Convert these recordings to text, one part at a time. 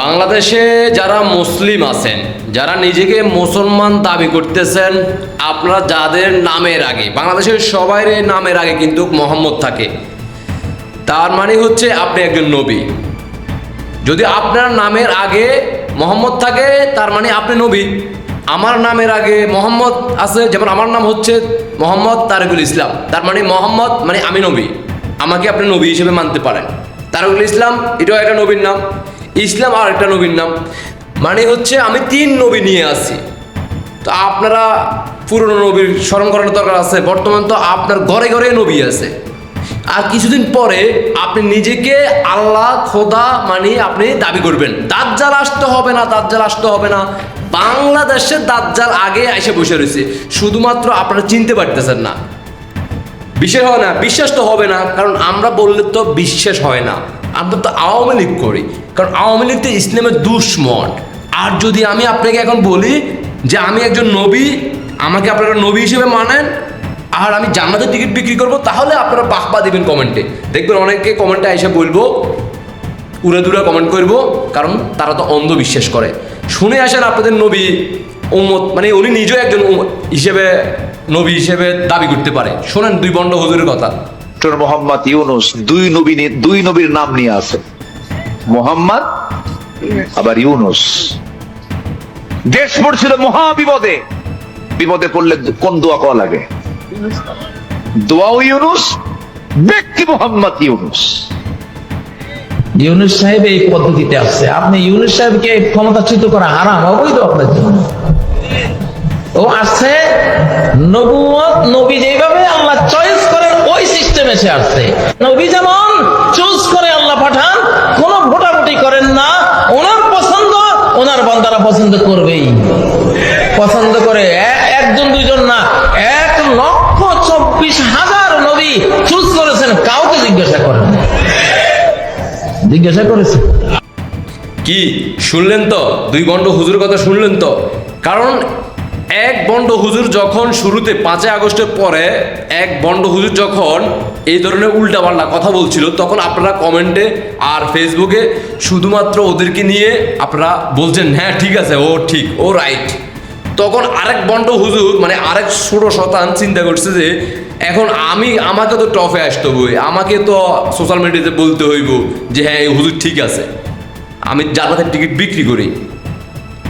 বাংলাদেশে যারা মুসলিম আছেন, যারা নিজেকে মুসলমান দাবি করতেছেন, আপনারা যাদের নামের আগে, বাংলাদেশের সবাই নামের আগে কিন্তু মোহাম্মদ থাকে। তার মানে হচ্ছে আপনি একজন নবী। যদি আপনার নামের আগে মোহাম্মদ থাকে, তার মানে আপনি নবী। আমার নামের আগে মোহাম্মদ আছে, যেমন আমার নাম হচ্ছে মোহাম্মদ তারেকুল ইসলাম। তার মানে মোহাম্মদ মানে আমি নবী। আমাকে আপনি নবী হিসেবে মানতে পারেন। তারেকুল ইসলাম, এটাও একটা নবীর নাম। ইসলাম আর একটা নবীর নাম। মানে হচ্ছে আমি তিন নবী নিয়ে আসি তো আপনারা পুরনো নবীর স্মরণ করানোর দরকার আছে। বর্তমান তো আপনার ঘরে ঘরে নবী আছে। আর কিছুদিন পরে আপনি নিজেকে আল্লাহ, খোদা মানে আপনি দাবি করবেন। দাজ্জাল আসতে হবে না, দাজ্জাল আসতে হবে না। বাংলাদেশে দাজ্জাল আগে এসে বসে রয়েছে। শুধুমাত্র আপনারা চিনতে পারতেছেন না। বিশ্বাস হয় না, বিশ্বাস তো হবে না। কারণ আমরা বললে তো বিশ্বাস হয় না। আমরা তো আওয়ামী লীগ করি। কারণ আওয়ামী লীগ তো ইসলামের দুশ্মন। আর যদি আমি আপনাকে এখন বলি যে আমি একজন নবী, আমাকে আপনারা নবী হিসেবে মানেন, আর আমি জান্নাতের টিকিট বিক্রি করব, তাহলে আপনারা বাহবা দিবেন কমেন্টে। দেখবেন অনেকে কমেন্টে এসে বলব উড়ে দূরে কমেন্ট করব, কারণ তারা তো অন্ধ বিশ্বাস করে। শুনে আসেন আপনাদের নবী, উম্মত মানে উনি নিজেও একজন হিসেবে, নবী হিসেবে দাবি করতে পারে। শোনেন দুই বন্ড হুজুরের কথা। ডক্টর মোহাম্মদ ইউনুস দুই নবী দুই নবীর নাম নিয়ে আছে। মোহাম্মদ, আবার ইউনুস। দেশ পড়ছিল মহা বিপদে বিপদে পড়লে কোন দোয়া করা লাগে? দোয়াও ইউনুস, ব্যক্তি মোহাম্মদ ইউনুস। ইউনুস সাহেব এই পদ্ধতিতে আসছে। আপনি ইউনুস সাহেবকে ক্ষমতাচ্যুত করা হারাম, অবৈধ আপনার জন্য। ও আসছে নবুয়ত নবী যেভাবে আল্লাহ ওই আসছে। নবী যেমন চুজ করে আল্লাহ পাঠান, কোন ভোটাভুটি করেন না। ওনার পছন্দ, ওনার বান্দারা পছন্দ করবেই। পছন্দ করে একজন, দুইজন না, এক লক্ষ চব্বিশ হাজার নবী চুজ করেছেন, কাউকে জিজ্ঞাসা করেন জিজ্ঞাসা করেছে। কি, শুনলেন তো? দুই বন্ড হুজুর কথা শুনলেন তো? কারণ এক বন্ড হুজুর যখন শুরুতে পাঁচই আগস্টের পরে এক বন্ড হুজুর যখন এই ধরনের উল্টাপাল্টা কথা বলছিল, তখন আপনারা কমেন্টে আর ফেসবুকে শুধুমাত্র ওদেরকে নিয়ে আপনারা বলছেন হ্যাঁ ঠিক আছে, ও ঠিক, ও রাইট। তখন আরেক বন্ড হুজুর মানে আরেক ছোট শতান চিন্তা করছে যে, এখন আমি, আমাকে তো টফে আসতে হইব আমাকে তো সোশ্যাল মিডিয়াতে বলতে হইব যে হ্যাঁ এই হুজুর ঠিক আছে। আমি জান্নাতের টিকিট বিক্রি করি।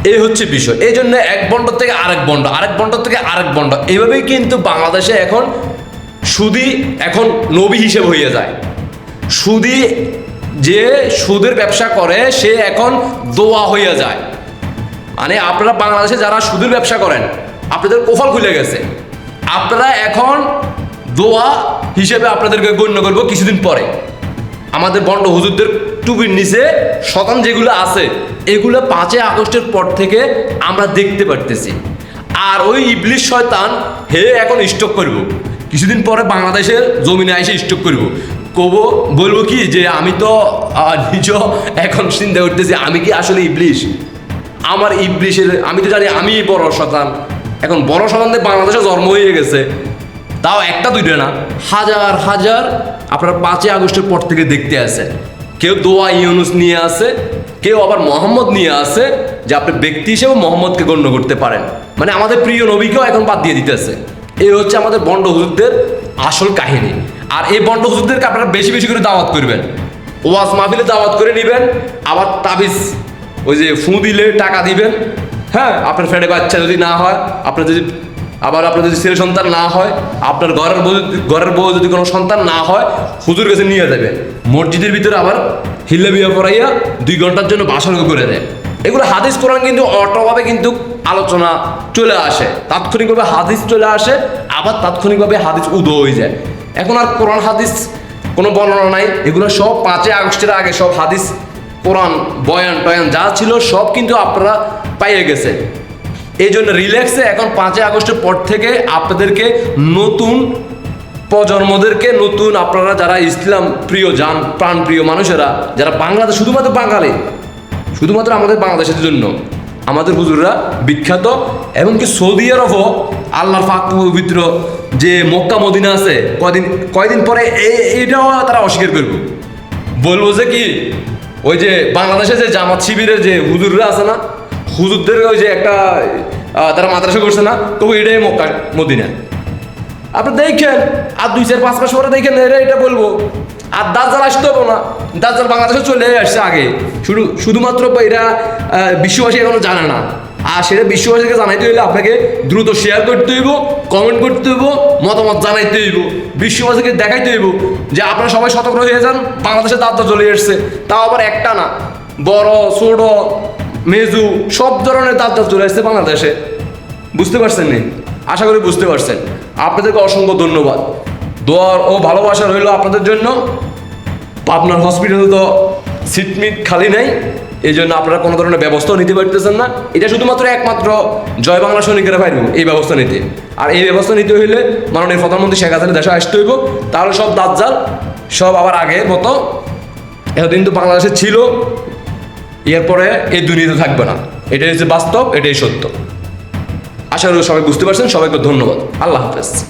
এই হচ্ছে বিষয়। এই জন্য এক বন্ড থেকে আরেক বন্ড আরেক বন্ড থেকে আরেক বন্ড। এইভাবেই কিন্তু বাংলাদেশে এখন সুদি এখন নবী হিসেব হয়ে যায়। সুদি যে সুদের ব্যবসা করে, সে এখন দোয়া হইয়া যায়। মানে আপনারা বাংলাদেশে যারা সুদের ব্যবসা করেন, আপনাদের কোফাল খুলে গেছে। আপনারা এখন দোয়া হিসেবে আপনাদেরকে গণ্য করব কিছুদিন পরে। আমাদের বন্ড হুজুরদের টুপির নিচে শতান যেগুলো আছে, এগুলো পাঁচই আগস্টের পর থেকে আমরা দেখতে পারতেছি। আর ওই ইবলিশ শয়তান, হে এখন স্টক করব। কিছুদিন পরে বাংলাদেশের জমিনে এসে স্টক করব। কব, বলব কি যে আমি তো নিজ এখন চিন্তা করতেছি, আমি কি আসলে ইবলিশ আমার ইবলিশের আমি তো জানি আমি বড় শতান। এখন বড় শতানদের বাংলাদেশে জন্ম হয়ে গেছে। তাও একটা, দুইটা না। হাজার হাজার আপনার পাঁচই আগস্টের পর থেকে দেখতে আসে কেউ দোয়া ইউনুস নিয়ে আসে, কেউ আবার মোহাম্মদ নিয়ে আসে, যে আপনি ব্যক্তি হিসেবে মোহাম্মদকে গণ্য করতে পারেন। মানে আমাদের প্রিয় নবীকেও এখন বাদ দিয়ে দিতেছে এই হচ্ছে আমাদের বন্ড হুজুরদের আসল কাহিনী। আর এই বন্ড হুজুরদেরকে আপনারা বেশি বেশি করে দাওয়াত করবেন। ওয়াজ মাহফিলে দাওয়াত করে নেবেন, আবার তাবিজ, ওই যে ফু দিলে টাকা দিবেন। হ্যাঁ আপনার ফ্রেন্ডে বাচ্চা যদি না হয়, আপনার যদি আবার আপনার যদি ছেলে সন্তান না হয়, আপনার ঘরের বউ ঘরের বউ যদি কোনো সন্তান না হয়, হুজুর কাছে নিয়ে যাবে। মসজিদের ভিতরে আবার হিল্লা বিয়া পড়াইয়া দুই ঘণ্টার জন্য বাসন করে দেয়। এগুলো হাদিস কোরআন কিন্তু অটোভাবে কিন্তু আলোচনা চলে আসে। তাৎক্ষণিকভাবে হাদিস চলে আসে, আবার তাৎক্ষণিকভাবে হাদিস উদয় হয়ে যায়। এখন আর কোরআন হাদিস কোনো বর্ণনা নাই। এগুলো সব পাঁচই আগস্টের আগে সব হাদিস, কোরআন, বয়ান, টয়ান যা ছিল সব কিন্তু আপনারা পাইয়ে গেছে। এই জন্য রিল্যাক্সে এখন পাঁচই আগস্টের পর থেকে আপনাদেরকে নতুন প্রজন্মদেরকে নতুন আপনারা যারা ইসলাম প্রিয় যান প্রাণ প্রিয় মানুষেরা, যারা বাংলাদেশ শুধুমাত্র বাঙালি, শুধুমাত্র আমাদের বাংলাদেশের জন্য, আমাদের হুজুররা বিখ্যাত এমনকি সৌদি আরবও আল্লাহর ফাঁক পবিত্র যে মক্কা, মদিনা আছে কয়দিন কয়দিন পরে এই এইটাও তারা অস্বীকার করবে। বলব যে কি, ওই যে বাংলাদেশে যে জামাত শিবিরের যে হুজুররা আছে না হুজুরদের ওই যে একটা তারা মাদ্রাসা করছে না তো এটাই মক্কা মদিনা। আপনি দেখেন, আর দুই চার পাঁচ মাস পরে দেখেন, এরা এটা বলব। আর দাজ্জাল আসতে হবে না। দাজ্জাল বাংলাদেশে চলে আসছে আগে। শুধু, শুধুমাত্র এরা বিশ্ববাসী এখনও জানে না। আর সেটা বিশ্ববাসীকে জানাইতে হইলে আপনাকে দ্রুত শেয়ার করতে হইব কমেন্ট করতে হইব, মতামত জানাইতে হইব, বিশ্ববাসীকে দেখাইতে হইব যে আপনারা সবাই সতর্ক হয়ে যান, বাংলাদেশে দাজ্জাল চলে এসছে। তাও আবার একটা না, বড়, ছোট মেজু সব ধরনের দাজ্জাল চলে আসছে বাংলাদেশে। বুঝতে পারছেন নি? আশা করি বুঝতে পারছেন। আপনাদেরকে অসংখ্য ধন্যবাদ। দোয়ার ও ভালোবাসা রইল আপনাদের জন্য। পাবনার হসপিটালে তো সিটমিট খালি নেই। এই জন্য আপনারা কোনো ধরনের ব্যবস্থাও নিতে পারতেছেন না। এটা শুধুমাত্র একমাত্র জয় বাংলা সৈনিকেরা পাইব এই ব্যবস্থা নিতে। আর এই ব্যবস্থা নিতে হইলে মাননীয় প্রধানমন্ত্রী শেখ হাসিনা দেশে আসতে হইব। তাহলে সব দাজ্জাল, সব আবার আগের মতো। এতদিন তো বাংলাদেশে ছিল। এরপরে এই দুনিয়াতে থাকবে না। এটাই হচ্ছে বাস্তব, এটাই সত্য। আশা করি সবাই বুঝতে পারছেন, সবাইকে ধন্যবাদ। আল্লাহ হাফেজ।